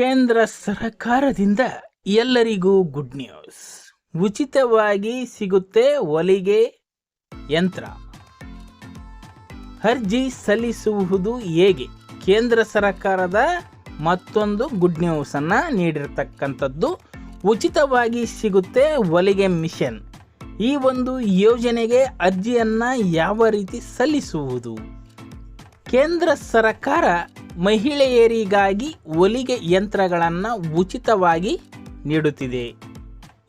ಕೇಂದ್ರ ಸರ್ಕಾರದಿಂದ ಎಲ್ಲರಿಗೂ ಗುಡ್ ನ್ಯೂಸ್ ಉಚಿತವಾಗಿ ಸಿಗುತ್ತೆ ಹೊಲಿಗೆ ಯಂತ್ರ. ಅರ್ಜಿ ಸಲ್ಲಿಸುವುದು ಹೇಗೆ? ಕೇಂದ್ರ ಸರ್ಕಾರದ ಮತ್ತೊಂದು ಗುಡ್ ನ್ಯೂಸ್ ಅನ್ನ ನೀಡಿರ್ತಕ್ಕಂಥದ್ದು, ಉಚಿತವಾಗಿ ಸಿಗುತ್ತೆ ಹೊಲಿಗೆ ಮಿಷನ್. ಈ ಒಂದು ಯೋಜನೆಗೆ ಅರ್ಜಿಯನ್ನು ಯಾವ ರೀತಿ ಸಲ್ಲಿಸುವುದು? ಕೇಂದ್ರ ಸರ್ಕಾರ ಮಹಿಳೆಯರಿಗಾಗಿ ಒಲಿಗೆ ಯಂತ್ರಗಳನ್ನು ಉಚಿತವಾಗಿ ನೀಡುತ್ತಿದೆ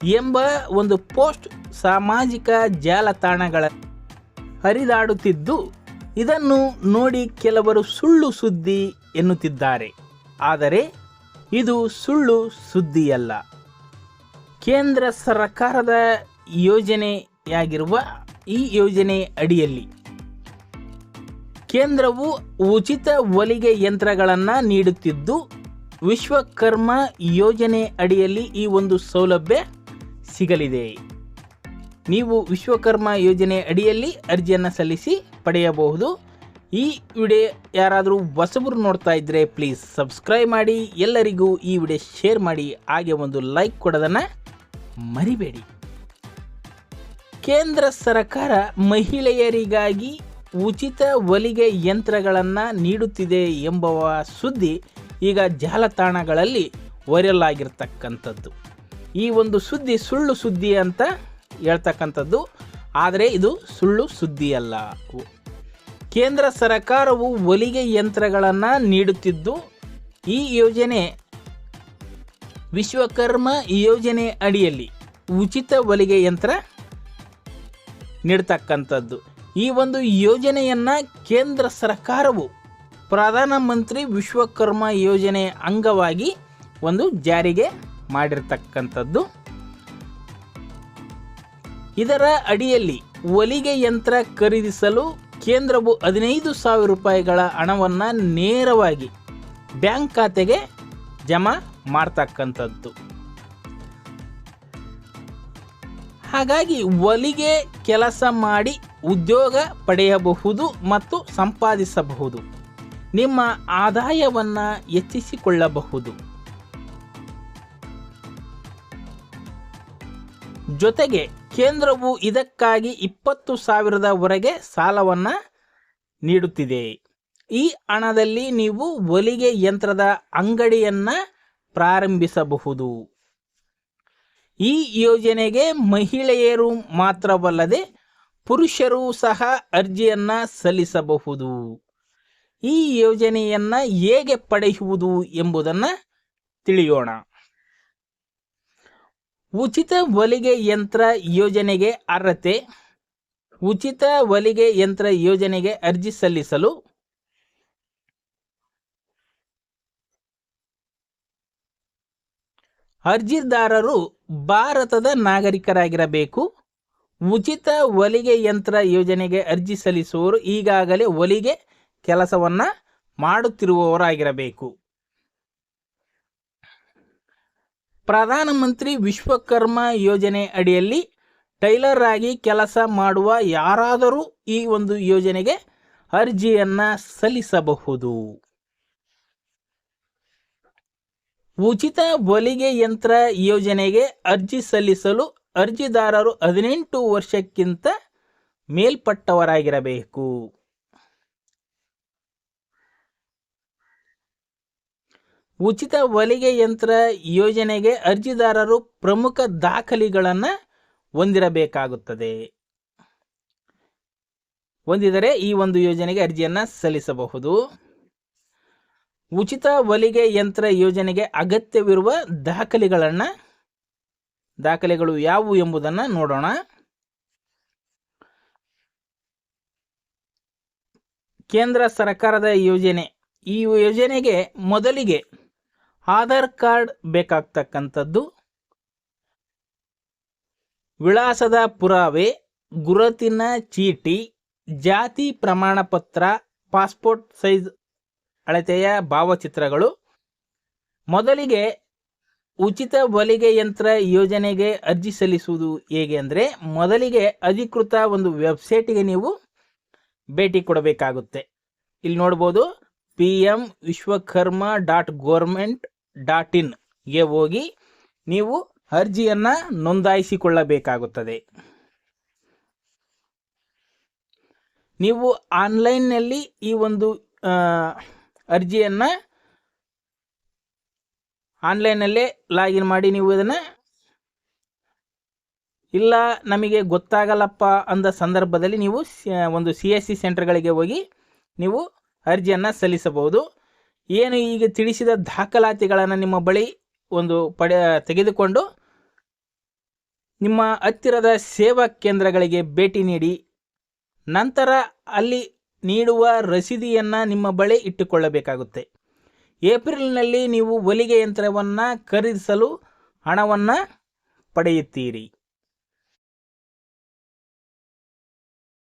ಎಂಬ ಒಂದು ಪೋಸ್ಟ್ ಸಾಮಾಜಿಕ ಜಾಲತಾಣಗಳ ಹರಿದಾಡುತ್ತಿದ್ದು, ಇದನ್ನು ನೋಡಿ ಕೆಲವರು ಸುಳ್ಳು ಸುದ್ದಿ ಎನ್ನುತ್ತಿದ್ದಾರೆ. ಆದರೆ ಇದು ಸುಳ್ಳು ಸುದ್ದಿಯಲ್ಲ. ಕೇಂದ್ರ ಸರ್ಕಾರದ ಯೋಜನೆಯಾಗಿರುವ ಈ ಯೋಜನೆ ಅಡಿಯಲ್ಲಿ ಕೇಂದ್ರವು ಉಚಿತ ಹೊಲಿಗೆ ಯಂತ್ರಗಳನ್ನು ನೀಡುತ್ತಿದ್ದು, ವಿಶ್ವಕರ್ಮ ಯೋಜನೆ ಅಡಿಯಲ್ಲಿ ಈ ಒಂದು ಸೌಲಭ್ಯ ಸಿಗಲಿದೆ. ನೀವು ವಿಶ್ವಕರ್ಮ ಯೋಜನೆ ಅಡಿಯಲ್ಲಿ ಅರ್ಜಿಯನ್ನು ಸಲ್ಲಿಸಿ ಪಡೆಯಬಹುದು. ಈ ವಿಡಿಯೋ ಯಾರಾದರೂ ಹೊಸಬರು ನೋಡ್ತಾ ಇದ್ದರೆ ಪ್ಲೀಸ್ ಸಬ್ಸ್ಕ್ರೈಬ್ ಮಾಡಿ, ಎಲ್ಲರಿಗೂ ಈ ವಿಡಿಯೋ ಶೇರ್ ಮಾಡಿ, ಹಾಗೆ ಒಂದು ಲೈಕ್ ಕೊಡೋದನ್ನು ಮರಿಬೇಡಿ. ಕೇಂದ್ರ ಸರ್ಕಾರ ಮಹಿಳೆಯರಿಗಾಗಿ ಉಚಿತ ಒಲಿಗೆ ಯಂತ್ರಗಳನ್ನು ನೀಡುತ್ತಿದೆ ಎಂಬ ಸುದ್ದಿ ಈಗ ಜಾಲತಾಣಗಳಲ್ಲಿ ವೈರಲ್ ಆಗಿರ್ತಕ್ಕಂಥದ್ದು. ಈ ಒಂದು ಸುದ್ದಿ ಸುಳ್ಳು ಸುದ್ದಿ ಅಂತ ಹೇಳ್ತಕ್ಕಂಥದ್ದು. ಆದರೆ ಇದು ಸುಳ್ಳು ಸುದ್ದಿ ಅಲ್ಲ. ಕೇಂದ್ರ ಸರ್ಕಾರವು ಒಲಿಗೆ ಯಂತ್ರಗಳನ್ನು ನೀಡುತ್ತಿದ್ದು, ಈ ಯೋಜನೆ ವಿಶ್ವಕರ್ಮ ಯೋಜನೆ ಅಡಿಯಲ್ಲಿ ಉಚಿತ ಒಲಿಗೆ ಯಂತ್ರ ನೀಡ್ತಕ್ಕಂಥದ್ದು. ಈ ಒಂದು ಯೋಜನೆಯನ್ನು ಕೇಂದ್ರ ಸರ್ಕಾರವು ಪ್ರಧಾನಮಂತ್ರಿ ವಿಶ್ವಕರ್ಮ ಯೋಜನೆ ಅಂಗವಾಗಿ ಒಂದು ಜಾರಿಗೆ ಮಾಡಿರ್ತಕ್ಕಂಥದ್ದು. ಇದರ ಅಡಿಯಲ್ಲಿ ಹೊಲಿಗೆ ಯಂತ್ರ ಖರೀದಿಸಲು ಕೇಂದ್ರವು ಹದಿನೈದು ಸಾವಿರ ರೂಪಾಯಿಗಳ ಹಣವನ್ನು ನೇರವಾಗಿ ಬ್ಯಾಂಕ್ ಖಾತೆಗೆ ಜಮಾ ಮಾಡ್ತಕ್ಕಂಥದ್ದು. ಹಾಗಾಗಿ ಹೊಲಿಗೆ ಕೆಲಸ ಮಾಡಿ ಉದ್ಯೋಗ ಪಡೆಯಬಹುದು ಮತ್ತು ಸಂಪಾದಿಸಬಹುದು. ನಿಮ್ಮ ಆದಾಯವನ್ನು ಹೆಚ್ಚಿಸಿಕೊಳ್ಳಬಹುದು. ಜೊತೆಗೆ ಕೇಂದ್ರವು ಇದಕ್ಕಾಗಿ ಇಪ್ಪತ್ತು ಸಾವಿರದವರೆಗೆ ಸಾಲವನ್ನು ನೀಡುತ್ತಿದೆ. ಈ ಹಣದಲ್ಲಿ ನೀವು ಹೊಲಿಗೆ ಯಂತ್ರದ ಅಂಗಡಿಯನ್ನು ಪ್ರಾರಂಭಿಸಬಹುದು. ಈ ಯೋಜನೆಗೆ ಮಹಿಳೆಯರು ಮಾತ್ರವಲ್ಲದೆ ಪುರುಷರು ಸಹ ಅರ್ಜಿಯನ್ನು ಸಲ್ಲಿಸಬಹುದು. ಈ ಯೋಜನೆಯನ್ನು ಹೇಗೆ ಪಡೆಯುವುದು ಎಂಬುದನ್ನು ತಿಳಿಯೋಣ. ಉಚಿತ ಹೊಲಿಗೆ ಯಂತ್ರ ಯೋಜನೆಗೆ ಅರ್ಹತೆ, ಉಚಿತ ಹೊಲಿಗೆ ಯಂತ್ರ ಯೋಜನೆಗೆ ಅರ್ಜಿ ಸಲ್ಲಿಸಲು, ಅರ್ಜಿದಾರರು ಭಾರತದ ನಾಗರಿಕರಾಗಿರಬೇಕು ಉಚಿತ ಹೊಲಿಗೆ ಯಂತ್ರ ಯೋಜನೆಗೆ ಅರ್ಜಿ ಸಲ್ಲಿಸುವವರು ಈಗಾಗಲೇ ಹೊಲಿಗೆ ಕೆಲಸವನ್ನು ಮಾಡುತ್ತಿರುವವರಾಗಿರಬೇಕು. ಪ್ರಧಾನಮಂತ್ರಿ ವಿಶ್ವಕರ್ಮ ಯೋಜನೆ ಅಡಿಯಲ್ಲಿ ಟೈಲರ್ ಆಗಿ ಕೆಲಸ ಮಾಡುವ ಯಾರಾದರೂ ಈ ಒಂದು ಯೋಜನೆಗೆ ಅರ್ಜಿಯನ್ನು ಸಲ್ಲಿಸಬಹುದು. ಉಚಿತ ಹೊಲಿಗೆ ಯಂತ್ರ ಯೋಜನೆಗೆ ಅರ್ಜಿ ಸಲ್ಲಿಸಲು ಅರ್ಜಿದಾರರು ಹದಿನೆಂಟು ವರ್ಷಕ್ಕಿಂತ ಮೇಲ್ಪಟ್ಟವರಾಗಿರಬೇಕು. ಉಚಿತ ಹೊಲಿಗೆ ಯಂತ್ರ ಯೋಜನೆಗೆ ಅರ್ಜಿದಾರರು ಪ್ರಮುಖ ದಾಖಲೆಗಳನ್ನು ಹೊಂದಿರಬೇಕಾಗುತ್ತದೆ. ಹೊಂದಿದರೆ ಈ ಒಂದು ಯೋಜನೆಗೆ ಅರ್ಜಿಯನ್ನು ಸಲ್ಲಿಸಬಹುದು. ಉಚಿತ ಹೊಲಿಗೆ ಯಂತ್ರ ಯೋಜನೆಗೆ ಅಗತ್ಯವಿರುವ ದಾಖಲೆಗಳನ್ನು ದಾಖಲೆಗಳು ಯಾವುವು ಎಂಬುದನ್ನು ನೋಡೋಣ. ಕೇಂದ್ರ ಸರ್ಕಾರದ ಯೋಜನೆ. ಈ ಯೋಜನೆಗೆ ಮೊದಲಿಗೆ ಆಧಾರ್ ಕಾರ್ಡ್ ಬೇಕಾಗ್ತಕ್ಕಂಥದ್ದು. ವಿಳಾಸದ ಪುರಾವೆ, ಗುರುತಿನ ಚೀಟಿ, ಜಾತಿ ಪ್ರಮಾಣ ಪತ್ರ ಪಾಸ್ಪೋರ್ಟ್ ಸೈಜ್ ಅಳತೆಯ ಭಾವಚಿತ್ರಗಳು. ಮೊದಲಿಗೆ ಉಚಿತ ಹೊಲಿಗೆ ಯಂತ್ರ ಯೋಜನೆಗೆ ಅರ್ಜಿ ಸಲ್ಲಿಸುವುದು ಹೇಗೆ ಅಂದರೆ ಮೊದಲಿಗೆ ಅಧಿಕೃತ ಒಂದು ವೆಬ್ಸೈಟಿಗೆ ನೀವು ಭೇಟಿ ಕೊಡಬೇಕಾಗುತ್ತೆ. ಇಲ್ಲಿ ನೋಡ್ಬೋದು P M Vishwakarma dot government dot ಇನ್ಗೆ ಹೋಗಿ ನೀವು ಅರ್ಜಿಯನ್ನು ನೋಂದಾಯಿಸಿಕೊಳ್ಳಬೇಕಾಗುತ್ತದೆ. ನೀವು ಆನ್ಲೈನ್ನಲ್ಲಿ ಈ ಒಂದು ಅರ್ಜಿಯನ್ನು ಆನ್ಲೈನಲ್ಲೇ ಲಾಗಿನ್ ಮಾಡಿ ನೀವು ಇದನ್ನು ಇಲ್ಲ ನಮಗೆ ಗೊತ್ತಾಗಲ್ಲಪ್ಪ ಅಂದ ಸಂದರ್ಭದಲ್ಲಿ ನೀವು ಒಂದು ಸಿ ಎಸ್ ಸಿ ಸೆಂಟರ್ಗಳಿಗೆ ಹೋಗಿ ನೀವು ಅರ್ಜಿಯನ್ನು ಸಲ್ಲಿಸಬಹುದು. ಏನು ಈಗ ತಿಳಿಸಿದ ದಾಖಲಾತಿಗಳನ್ನು ನಿಮ್ಮ ಬಳಿ ಒಂದು ಪಡೆ, ತೆಗೆದುಕೊಂಡು ನಿಮ್ಮ ಹತ್ತಿರದ ಸೇವಾ ಕೇಂದ್ರಗಳಿಗೆ ಭೇಟಿ ನೀಡಿ, ನಂತರ ಅಲ್ಲಿ ನೀಡುವ ರಸೀದಿಯನ್ನು ನಿಮ್ಮ ಬಳಿ ಇಟ್ಟುಕೊಳ್ಳಬೇಕಾಗುತ್ತೆ. ಏಪ್ರಿಲ್ನಲ್ಲಿ ನೀವು ಹೊಲಿಗೆ ಯಂತ್ರವನ್ನು ಖರೀದಿಸಲು ಹಣವನ್ನು ಪಡೆಯುತ್ತೀರಿ.